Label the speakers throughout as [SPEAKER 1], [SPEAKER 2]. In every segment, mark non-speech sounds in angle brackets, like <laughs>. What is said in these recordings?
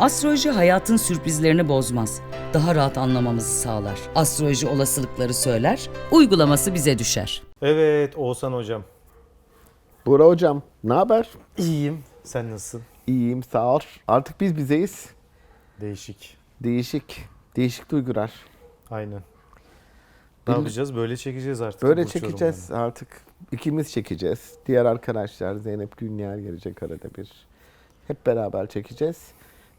[SPEAKER 1] Astroloji hayatın sürprizlerini bozmaz. Daha rahat anlamamızı sağlar. Astroloji olasılıkları söyler, uygulaması bize düşer.
[SPEAKER 2] Evet Oğuzhan hocam.
[SPEAKER 3] Bora hocam ne haber?
[SPEAKER 2] İyiyim. Sen nasılsın?
[SPEAKER 3] İyiyim sağ ol. Artık biz bizeyiz.
[SPEAKER 2] Değişik.
[SPEAKER 3] Değişik. Değişik duygular.
[SPEAKER 2] Aynen. Ne
[SPEAKER 3] Bil-
[SPEAKER 2] yapacağız? Böyle çekeceğiz artık.
[SPEAKER 3] Böyle
[SPEAKER 2] burç
[SPEAKER 3] çekeceğiz artık. İkimiz çekeceğiz. Diğer arkadaşlar Zeynep Günyer gelecek arada bir. Hep beraber çekeceğiz.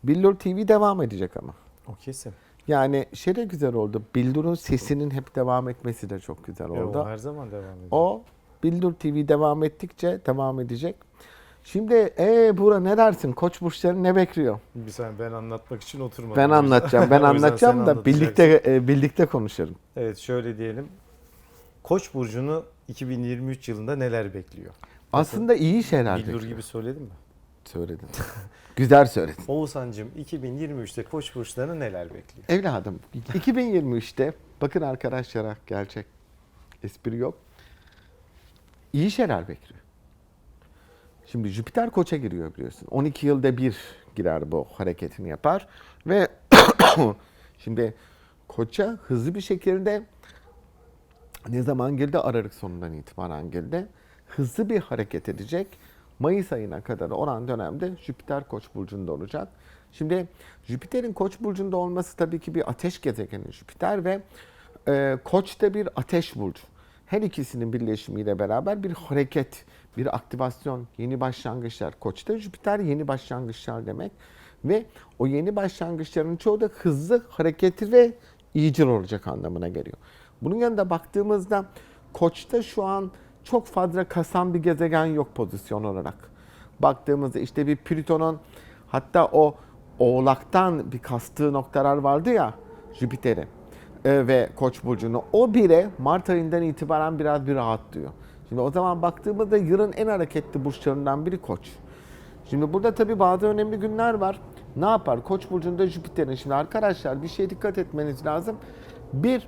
[SPEAKER 3] Billur TV devam edecek ama.
[SPEAKER 2] O kesin.
[SPEAKER 3] Yani şey de güzel oldu. Billur'un sesinin hep devam etmesi de çok güzel
[SPEAKER 2] E,
[SPEAKER 3] oldu.
[SPEAKER 2] o her zaman devam ediyor.
[SPEAKER 3] O Bildur TV devam ettikçe devam edecek. Şimdi ee Buğra ne dersin? Koç burçları ne bekliyor?
[SPEAKER 2] Bir saniye ben anlatmak için oturmadım.
[SPEAKER 3] Ben anlatacağım. Ben
[SPEAKER 2] O yüzden
[SPEAKER 3] anlatacağım <laughs> da birlikte e, birlikte konuşalım.
[SPEAKER 2] Evet şöyle diyelim. Koç burcunu 2023 yılında neler bekliyor?
[SPEAKER 3] Aslında iyi şeyler
[SPEAKER 2] Bildur
[SPEAKER 3] bekliyor.
[SPEAKER 2] gibi söyledim mi?
[SPEAKER 3] Söyledin. <laughs> Güzel söyledin.
[SPEAKER 2] Oğuzhan'cığım 2023'te koç burçlarını neler bekliyor?
[SPEAKER 3] Evladım 2023'te bakın arkadaşlara gerçek espri yok. İyi şeyler bekliyor. Şimdi Jüpiter koça giriyor biliyorsun. 12 yılda bir girer bu hareketini yapar ve <coughs> şimdi koça hızlı bir şekilde ne zaman girdi? Aralık sonundan itibaren girdi. Hızlı bir hareket edecek. Mayıs ayına kadar olan dönemde Jüpiter Koç burcunda olacak. Şimdi Jüpiter'in Koç burcunda olması tabii ki bir ateş gezegeni Jüpiter ve e, Koç da bir ateş burcu. Her ikisinin birleşimiyle beraber bir hareket, bir aktivasyon, yeni başlangıçlar. Koç'ta Jüpiter yeni başlangıçlar demek ve o yeni başlangıçların çoğu da hızlı, hareketli ve iyicil olacak anlamına geliyor. Bunun yanında baktığımızda Koç'ta şu an çok fazla kasan bir gezegen yok pozisyon olarak. Baktığımızda işte bir Plüton'un hatta o Oğlak'tan bir kastığı noktalar vardı ya Jüpiter'in e, ve Koç burcunu o bile Mart ayından itibaren biraz bir rahatlıyor. Şimdi o zaman baktığımızda yılın en hareketli burçlarından biri Koç. Şimdi burada tabii bazı önemli günler var. Ne yapar? Koç burcunda Jüpiter'in. Şimdi arkadaşlar bir şeye dikkat etmeniz lazım. Bir,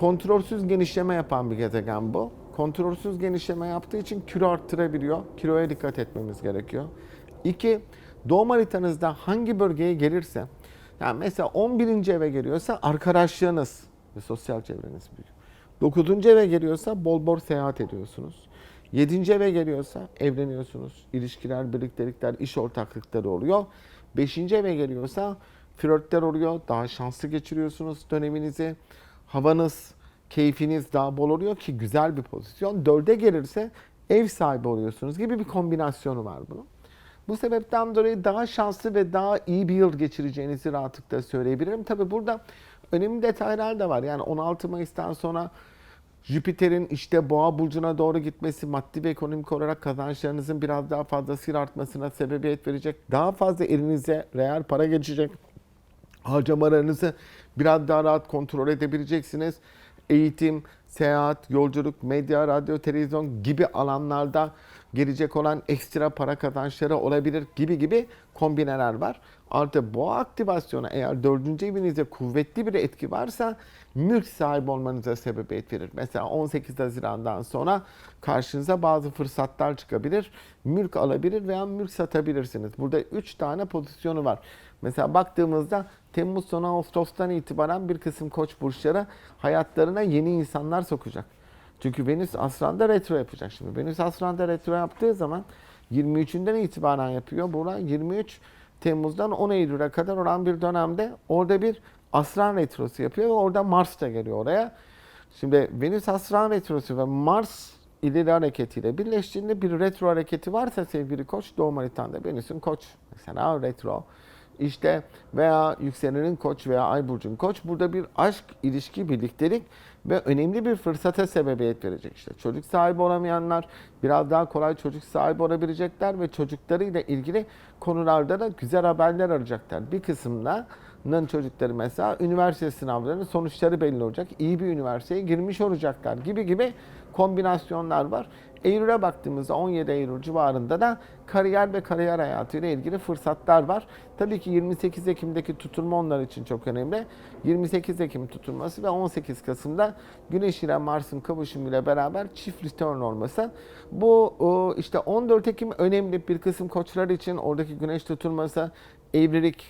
[SPEAKER 3] kontrolsüz genişleme yapan bir gezegen bu. Kontrolsüz genişleme yaptığı için kilo arttırabiliyor. Kiloya dikkat etmemiz gerekiyor. İki, doğum haritanızda hangi bölgeye gelirse, yani mesela 11. eve geliyorsa arkadaşlığınız ve sosyal çevreniz büyüyor. 9. eve geliyorsa bol bol seyahat ediyorsunuz. 7. eve geliyorsa evleniyorsunuz. İlişkiler, birliktelikler, iş ortaklıkları oluyor. 5. eve geliyorsa flörtler oluyor. Daha şanslı geçiriyorsunuz döneminizi. Havanız, keyfiniz daha bol oluyor ki güzel bir pozisyon. 4'e gelirse ev sahibi oluyorsunuz gibi bir kombinasyonu var bunun. Bu sebepten dolayı daha şanslı ve daha iyi bir yıl geçireceğinizi rahatlıkla söyleyebilirim. Tabi burada önemli detaylar da var. Yani 16 Mayıs'tan sonra Jüpiter'in işte boğa burcuna doğru gitmesi maddi ve ekonomik olarak kazançlarınızın biraz daha fazlasıyla artmasına sebebiyet verecek. Daha fazla elinize reel para geçecek. Harcamalarınızı biraz daha rahat kontrol edebileceksiniz. Eğitim, seyahat, yolculuk, medya, radyo, televizyon gibi alanlarda gelecek olan ekstra para kazançları olabilir gibi gibi kombineler var. Artı bu aktivasyona eğer dördüncü evinizde kuvvetli bir etki varsa mülk sahibi olmanıza sebebiyet verir. Mesela 18 Haziran'dan sonra karşınıza bazı fırsatlar çıkabilir. Mülk alabilir veya mülk satabilirsiniz. Burada 3 tane pozisyonu var. Mesela baktığımızda Temmuz sonu Ağustos'tan itibaren bir kısım koç burçları hayatlarına yeni insanlar sokacak. Çünkü Venüs Aslan'da retro yapacak şimdi. Venüs Aslan'da retro yaptığı zaman 23'ünden itibaren yapıyor. Burada 23 Temmuz'dan 10 Eylül'e kadar olan bir dönemde orada bir Aslan retrosu yapıyor ve orada Mars da geliyor oraya. Şimdi Venüs Aslan retrosu ve Mars ileri hareketiyle birleştiğinde bir retro hareketi varsa sevgili koç doğum haritanda Venüs'ün koç mesela retro işte veya yükselenin koç veya ay burcun koç burada bir aşk, ilişki, birliktelik ve önemli bir fırsata sebebiyet verecek işte. Çocuk sahibi olamayanlar biraz daha kolay çocuk sahibi olabilecekler ve çocuklarıyla ilgili konularda da güzel haberler arayacaklar. Bir kısımlarının çocukları mesela üniversite sınavlarının sonuçları belli olacak. İyi bir üniversiteye girmiş olacaklar gibi gibi kombinasyonlar var. Eylül'e baktığımızda 17 Eylül civarında da kariyer ve kariyer hayatıyla ilgili fırsatlar var. Tabii ki 28 Ekim'deki tutulma onlar için çok önemli. 28 Ekim tutulması ve 18 Kasım'da Güneş ile Mars'ın kavuşumuyla beraber çift return olması. Bu işte 14 Ekim önemli bir kısım koçlar için oradaki Güneş tutulması evlilik,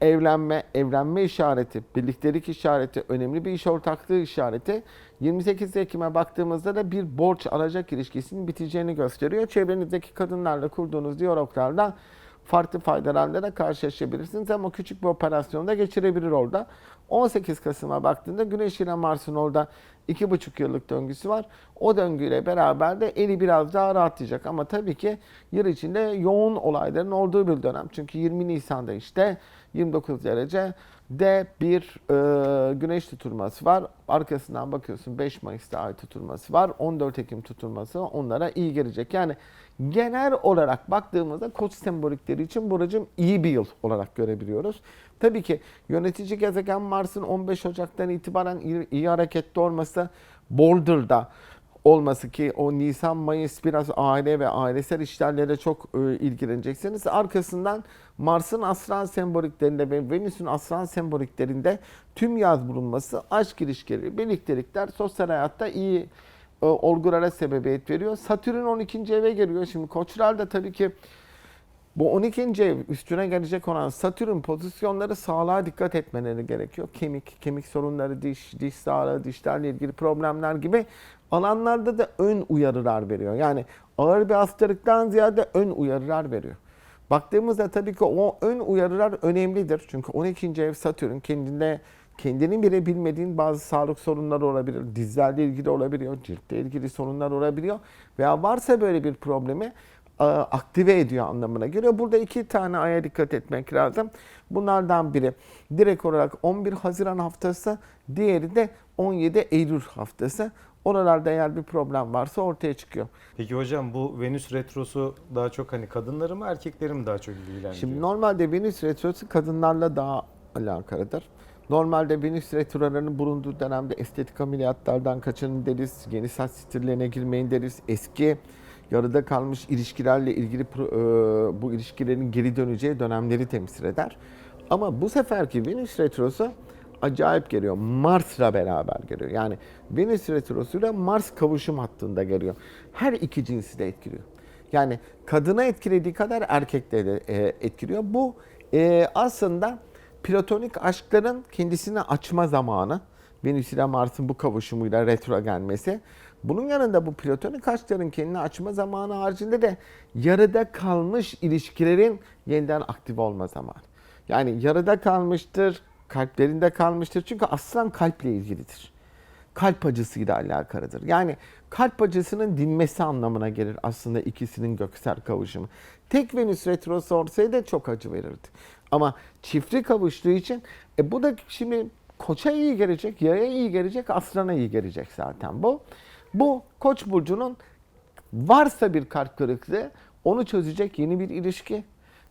[SPEAKER 3] evlenme, evlenme işareti, birliktelik işareti, önemli bir iş ortaklığı işareti 28 Ekim'e baktığımızda da bir borç alacak ilişkisinin biteceğini gösteriyor. Çevrenizdeki kadınlarla kurduğunuz diyaloglarla farklı faydalarla karşılaşabilirsiniz ama küçük bir operasyonda geçirebilir orada. 18 Kasım'a baktığında Güneş ile Mars'ın orada 2,5 yıllık döngüsü var. O döngüyle beraber de eli biraz daha rahatlayacak ama tabii ki yıl içinde yoğun olayların olduğu bir dönem. Çünkü 20 Nisan'da işte 29 derece de bir e, güneş tutulması var. Arkasından bakıyorsun 5 Mayıs'ta ay tutulması var. 14 Ekim tutulması onlara iyi gelecek. Yani genel olarak baktığımızda koç sembolikleri için buracım iyi bir yıl olarak görebiliyoruz. Tabii ki yönetici gezegen Mars'ın 15 Ocak'tan itibaren iyi, iyi hareketli olması Boulder'da olması ki o Nisan Mayıs biraz aile ve ailesel işlerle çok e, ilgileneceksiniz. Arkasından Mars'ın astral semboliklerinde ve Venüs'ün astral semboliklerinde tüm yaz bulunması aşk ilişkileri, birliktelikler sosyal hayatta iyi e, olgulara sebebiyet veriyor. Satürn 12. eve geliyor. Şimdi koçlarda tabii ki bu 12. ev üstüne gelecek olan Satürn pozisyonları sağlığa dikkat etmeleri gerekiyor. Kemik, kemik sorunları, diş, diş sağlığı, dişlerle ilgili problemler gibi alanlarda da ön uyarılar veriyor. Yani ağır bir hastalıktan ziyade ön uyarılar veriyor. Baktığımızda tabii ki o ön uyarılar önemlidir. Çünkü 12. ev Satürn kendinde kendinin bile bilmediğin bazı sağlık sorunları olabilir. Dizlerle ilgili olabiliyor, ciltle ilgili sorunlar olabiliyor. Veya varsa böyle bir problemi e, aktive ediyor anlamına geliyor. Burada iki tane aya dikkat etmek lazım. Bunlardan biri direkt olarak 11 Haziran haftası, diğeri de 17 Eylül haftası. Oralarda eğer bir problem varsa ortaya çıkıyor.
[SPEAKER 2] Peki hocam bu Venüs retrosu daha çok hani kadınları mı erkekleri mi daha çok ilgilendiriyor?
[SPEAKER 3] Şimdi normalde Venüs retrosu kadınlarla daha alakalıdır. Normalde Venüs retrolarının bulunduğu dönemde estetik ameliyatlardan kaçının deriz, yeni saç stillerine girmeyin deriz, eski yarıda kalmış ilişkilerle ilgili e, bu ilişkilerin geri döneceği dönemleri temsil eder. Ama bu seferki Venüs retrosu acayip geliyor. Mars'la beraber geliyor. Yani Venüs retrosuyla Mars kavuşum hattında geliyor. Her iki cinsi de etkiliyor. Yani kadına etkilediği kadar erkekte de e, etkiliyor. Bu e, aslında platonik aşkların kendisini açma zamanı. Venüs ile Mars'ın bu kavuşumuyla retro gelmesi. Bunun yanında bu platonik aşkların kendini açma zamanı haricinde de yarıda kalmış ilişkilerin yeniden aktif olma zamanı. Yani yarıda kalmıştır, kalplerinde kalmıştır. Çünkü aslan kalple ilgilidir kalp acısıyla alakalıdır. Yani kalp acısının dinmesi anlamına gelir aslında ikisinin göksel kavuşumu. Tek Venüs retrosu olsaydı çok acı verirdi. Ama çiftli kavuştuğu için e bu da şimdi koça iyi gelecek, yaya iyi gelecek, aslana iyi gelecek zaten bu. Bu koç burcunun varsa bir kalp kırıklığı onu çözecek yeni bir ilişki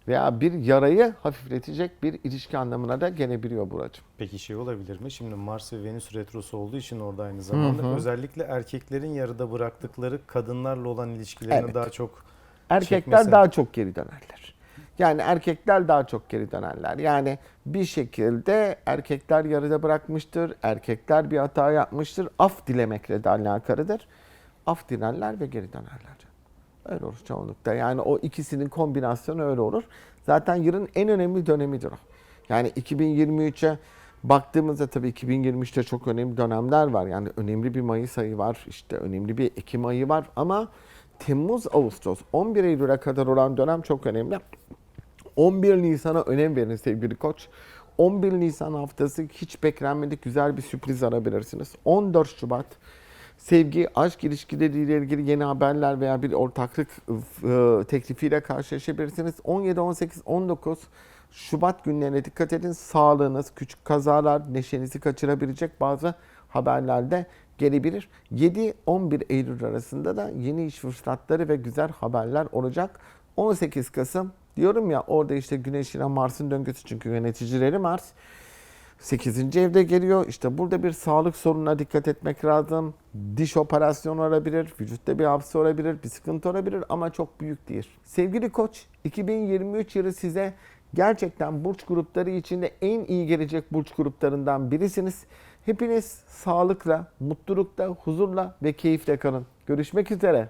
[SPEAKER 3] veya bir yarayı hafifletecek bir ilişki anlamına da gelebiliyor buracığım.
[SPEAKER 2] Peki şey olabilir mi? Şimdi Mars ve Venüs retrosu olduğu için orada aynı zamanda özellikle erkeklerin yarıda bıraktıkları kadınlarla olan ilişkilerini
[SPEAKER 3] Evet.
[SPEAKER 2] daha çok
[SPEAKER 3] Erkekler
[SPEAKER 2] çekmesi-
[SPEAKER 3] daha çok geri dönerler. Yani erkekler daha çok geri dönerler. Yani bir şekilde erkekler yarıda bırakmıştır. Erkekler bir hata yapmıştır. Af dilemekle de alakalıdır. Af dilerler ve geri dönerler. Öyle olur çoğunlukta. Yani o ikisinin kombinasyonu öyle olur. Zaten yılın en önemli dönemidir o. Yani 2023'e baktığımızda tabii 2023'te çok önemli dönemler var. Yani önemli bir Mayıs ayı var. işte önemli bir Ekim ayı var. Ama Temmuz, Ağustos, 11 Eylül'e kadar olan dönem çok önemli. 11 Nisan'a önem verin sevgili koç. 11 Nisan haftası hiç beklenmedik güzel bir sürpriz alabilirsiniz. 14 Şubat sevgi, aşk ilişkileriyle ilgili yeni haberler veya bir ortaklık e, teklifiyle karşılaşabilirsiniz. 17, 18, 19 Şubat günlerine dikkat edin. Sağlığınız, küçük kazalar, neşenizi kaçırabilecek bazı haberler de gelebilir. 7-11 Eylül arasında da yeni iş fırsatları ve güzel haberler olacak. 18 Kasım diyorum ya orada işte Güneş ile Mars'ın döngüsü çünkü yöneticileri Mars. 8. evde geliyor. İşte burada bir sağlık sorununa dikkat etmek lazım. Diş operasyonu olabilir, vücutta bir hapse olabilir, bir sıkıntı olabilir ama çok büyük değil. Sevgili koç, 2023 yılı size gerçekten burç grupları içinde en iyi gelecek burç gruplarından birisiniz. Hepiniz sağlıkla, mutlulukla, huzurla ve keyifle kalın. Görüşmek üzere.